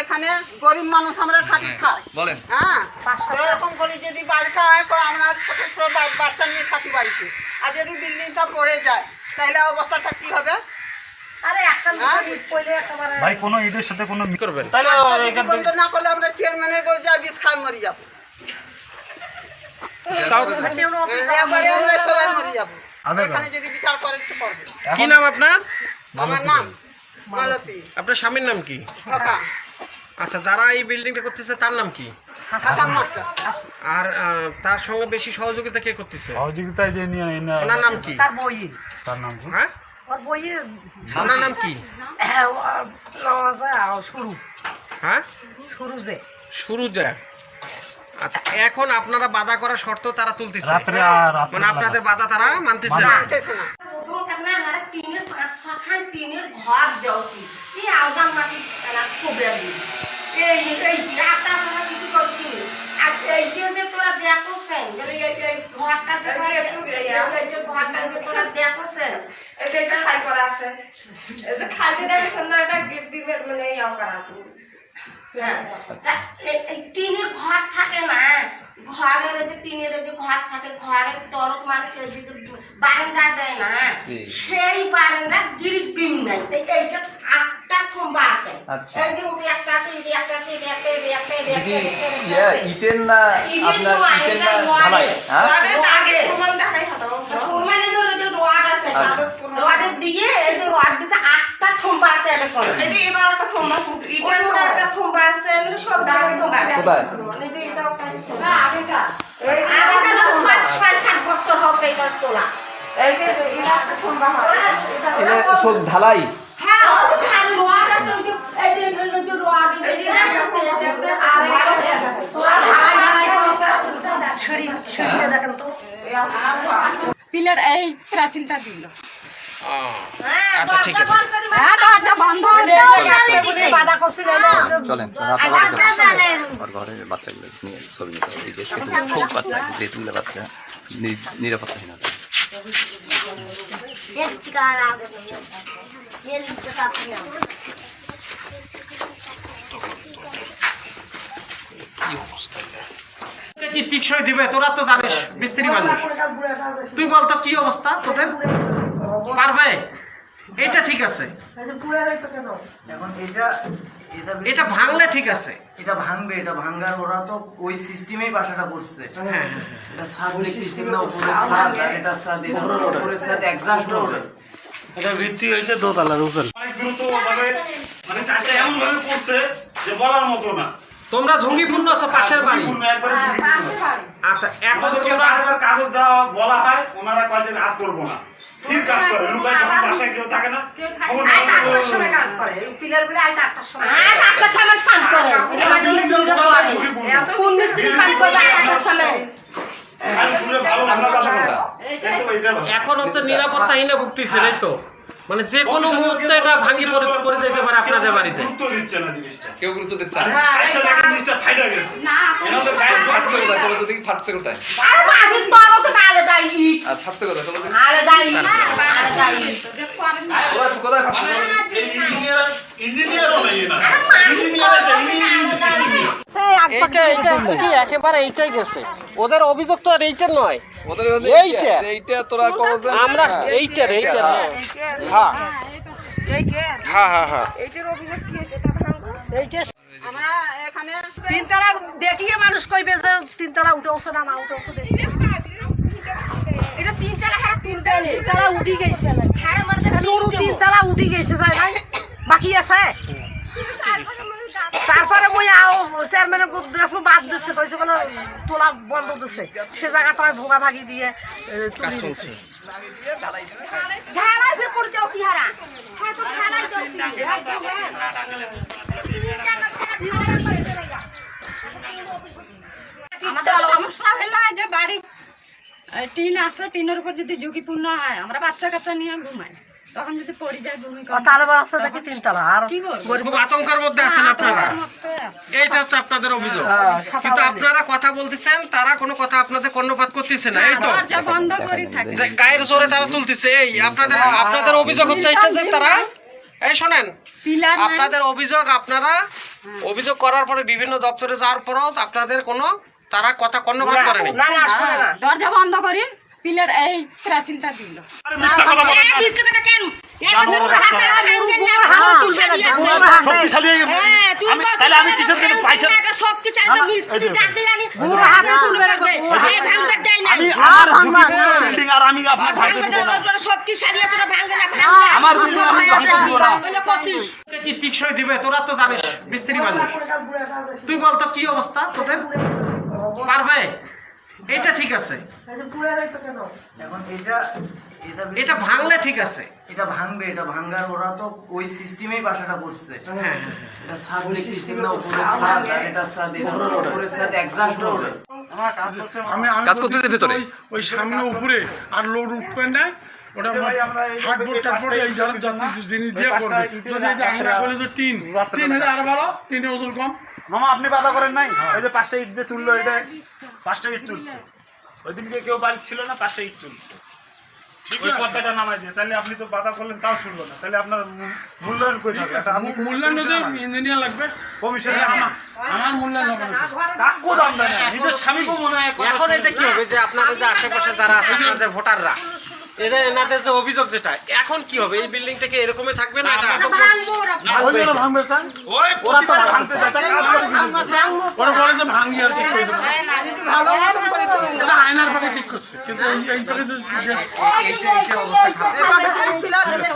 এখানে গরিব মানুষ আমরা খাটি খাই। বলেন। হ্যাঁ এরকম করে যদি বাড়িটা হয় তো আমরা ছোট ছোট বাচ্চা নিয়ে থাকি বাড়িতে। আর যদি বিল্ডিংটা পড়ে যায় তাহলে অবস্থাটা কি হবে? হ্যাঁ? ভাই কোনো সাথে কোনো করবেন? তাহলে না করলে আমরা চেয়ারম্যানের করে যাই বিষ খাই মরে যাব। তাও আমরা সবাই মরে যাব। এখানে যদি বিচার করে তো করবে কি নাম আপনার? আমার নাম। মালতী। আপনার স্বামীর নাম কি? আচ্ছা যারা এই বিল্ডিংটা করতেছে তার নাম কি? আর তার সঙ্গে বেশি সহযোগিতা কে করতেছে? সহযোগিতায় যে নিয়ে ওনার নাম কি? তার বই। তার নাম কি? হ্যাঁ? ওর বইয়ে ওনার নাম কি? হ্যাঁ, শুরু হ্যাঁ? শুরু যে আচ্ছা এখন আপনারা বাধা করার শর্ত তারা তুলতেছে। মানে আপনাদের বাধা তারা মানতেছে না আসতেছে না ওপরও কেন আমরা টিনের পাঁচ ছখান টিনের ঘর দেওছি। এই আওদাম মাটি খুবে এই এই যে আটা তারা কিছু করছি আর এই যে যে তোরা দেখোছেন বলে এই ঘরটা যে ঘরটা যে তোরা দেখোছেন সেটা খাই করা আছে। খাইতে দেখছেন না এটা বিমের মানে ইয়া করা আছে। হ্যাঁ, তা এই- এই টিনের ঘর থাকে না ঘরের যে টিনের যে ঘর থাকে ঘরের তরক মানুষ এই যে বারান্দা দেয় না সেই বারান্দা গিরিজ বিম নাই এই এই আটটা থম্বা আছে আচ্ছা। এই যে উঠে একটা আছে এটি একটা আছে এটি একটা এটি একটা এটি একটা। ইটের না আপনার ইটের না ঢালাই হ্যাঁ মানে ধরো এই যে রড আছে আচ্ছা। রডের দিয়ে এই যে আছে এটা করে এই যে এবার একটা থম্বা ওই ওটা একটা থম্বা আছে মানে সব ধরনের থম্বা আছে। কোথায়? এই যে এটা একটা আগেকার আগেকার না ছয় ছয় সাত বছর হবে এটা তোলা। এই যে এটা একটা থম্বা এটা সব ঢালাই। হ্যাঁ ওই যে ভারী রড আছে ওই যে এই যে এই যে রড এই যে আছে এটা আর তোরা ঢালাই ঢালাই করে সিঁড়ি দেখেন তো। পিলার এই প্রাচীনটা দিল। আচ্ছা, ঠিক আছে। হ্যাঁ চলেন বাচ্চাগুলো নিয়ে ছবি নিতে হবে। এই যে খুব বাচ্চা বাচ্চা। আছে। কি টিকসই দিবে? তোরা তো জানিস মিস্ত্রি মানুষ। তুই বলতো কি অবস্থা তোদের? পারবে? এটা ঠিক আছে। এখন এটা এটা এটা ভাঙলে ঠিক আছে। এটা ভাঙবে এটা ভাঙার ওরা তো ওই সিস্টেমেই বাসাটা করছে। হ্যাঁ এটা ছাদ দেখতেছেন না উপরে ছাদ আর এটা ছাদ এটা উপরে ছাদ একজাস্ট হবে। এটা ভিত্তি হয়েছে দোতলার উপর। অনেক দ্রুত ভাবে মানে কাজটা এমন ভাবে করছে যে বলার মতো না। তোমরা ঝুঁকিপূর্ণ আছো পাশের বাড়ি। আচ্ছা এখন তোমরা বারবার কাগজ দেওয়া বলা হয় ওনারা কয় যে আর করব না। ঠিক কাজ করে লুকায় যখন বাসায় কেউ থাকে না খবর আয় সময় কাজ করে। পিলারগুলো আয় আটটার সময় একটা সময় কাম করে। এটা মানে করে মিস্ত্রি করবে আর একটা সময়। এখন হচ্ছে নিরাপত্তাহীনে ভুগতেছে এই তো? মানে যে কোনো মুহূর্তে এটা ভাঙি পড়ে পড়ে যেতে পারে আপনাদের বাড়িতে। গুরুত্ব দিচ্ছে না জিনিসটা। কেউ গুরুত্ব দিচ্ছে না। আইসা দেখেন জিনিসটা ফাইটা গেছে। এনাদের গায়ে ফাটছে কোথায়? চলো তো দেখি ফাটছে কোথায়? আর মাটির তরফ থেকে আলাদা ইট আর ফাটছে কোথায়? চলো দেখি আলাদা ইট আলাদা ইট কোথায়? কোথায় ফাটছে? এই ইঞ্জিনিয়ার ইঞ্জিনিয়ারও নেই না ইঞ্জিনিয়ার এটা কি? একেবারে এইটাই গেছে। ওদের অভিযোগ তো আর এইটা নয়। এইটা। এইটা। এইটা তোরা করো আমরা এইটার এইটার হ্যাঁ হ্যাঁ। হ্যাঁ হ্যাঁ আমরা এখানে তিনতলা দেখিয়ে মানুষ কইবে যে তিনতলা উঠে ওঠে না না উঠে এটা তিনতলা হারা তিনতলা তিনতলা উঠি গেছে। হারা মানে তিনতলা উঠি গেছে যায় নাই? বাকি আছে? তারপরে মই আও চেয়ারম্যানে দেখো বাদ দিচ্ছে কইছে বলে তোলা বন্ধ দিছে। সে জায়গা তোমার ভোগা ভাগি দিয়ে তুলি দিছে। ঢালাই ফির করে দেও সিহারা হ্যাঁ ঢালাই দেও আমাদের সমস্যা হলো যে বাড়ি টিন আছে টিনের উপর যদি ঝুঁকিপূর্ণ হয় আমরা বাচ্চা কাচ্চা নিয়ে ঘুমাই। তখন যদি পড়ে যায় ভূমি তার আছে দেখি তিনতলা। আর খুব আতঙ্কের মধ্যে আছেন আপনারা। এইটা হচ্ছে আপনাদের অভিযোগ। কিন্তু আপনারা কথা বলতেছেন তারা কোনো কথা আপনাদের কর্ণপাত করতেছে না এই তো। বন্ধ করে থাকে। গায়ের জোরে তারা তুলতেছে এই আপনাদের আপনাদের অভিযোগ হচ্ছে এটা যে তারা এই শোনেন আপনাদের অভিযোগ আপনারা অভিযোগ করার পরে বিভিন্ন দপ্তরে যাওয়ার পরও আপনাদের কোনো তারা কথা কর্ণপাত করেনি। দরজা বন্ধ করি পিলার এই প্রাচীলটা দিল। তোরা তো জানিস মিস্ত্রি মানুষ। তুই বলতো কি অবস্থা তোদের? পারবে? এটা ঠিক আছে। এখন এটা এটা এটা ভাঙলে ঠিক আছে। এটা ভাঙবে এটা ভাঙার ওরা তো ওই সিস্টেমেই বাসাটা করছে। হ্যাঁ এটা ছাদ দেখতেছেন না উপরে ছাদ আর এটা ছাদ এটা উপরে ছাদ এক্সাস্ট হবে আমি আমি কাজ করতেছে ভেতরে? ওই- সামনে উপরে আর লোড উঠবে না। ওটা এই ধরনের জিনিস দিয়ে করবে। যদি এই আমরা বলি যে টিন টিন হলে আরও ভালো টিনের ওজন কম। মামা আপনি বাধা করেন নাই? ওই যে পাঁচটা ইট যে তুললো এটা পাঁচটা ইট তুলছে। ওই দিনকে কেউ বাড়ি ছিল না পাঁচটা ইট তুলছে। ওই পর্দাটা নামাই দিয়ে তাহলে আপনি তো বাধা করলেন তাও শুনলো না। তাহলে আপনার মূ- মূল্যায়ন করে থাকবে? মূল্যায়ন ইঞ্জিনিয়ার লাগবে। কমিশনে আমার। আমার মূল্যায়ন হবে কাকু দাম দেয় নিজের স্বামীকেও মনে হয় এখন এটা কি হবে যে আপনাদের যে আশেপাশে যারা আছে আপনাদের ভোটাররা? এদের এনাদের যে অভিযোগ যেটা এখন কি হবে এই বিল্ডিংটাকে এরকমই থাকবে না এটা ওই জন্য ভাঙবে স্যার ওই প্রতিবার ভাঙতে যায় তাহলে কাজ করে কি? ওরা যে ভাঙি আর ঠিক করে দেবে যদি ভালো মতন করে তুলি এটা আয়নার পাকে ঠিক করছে কিন্তু এই এই পাকে যে অবস্থা খারাপ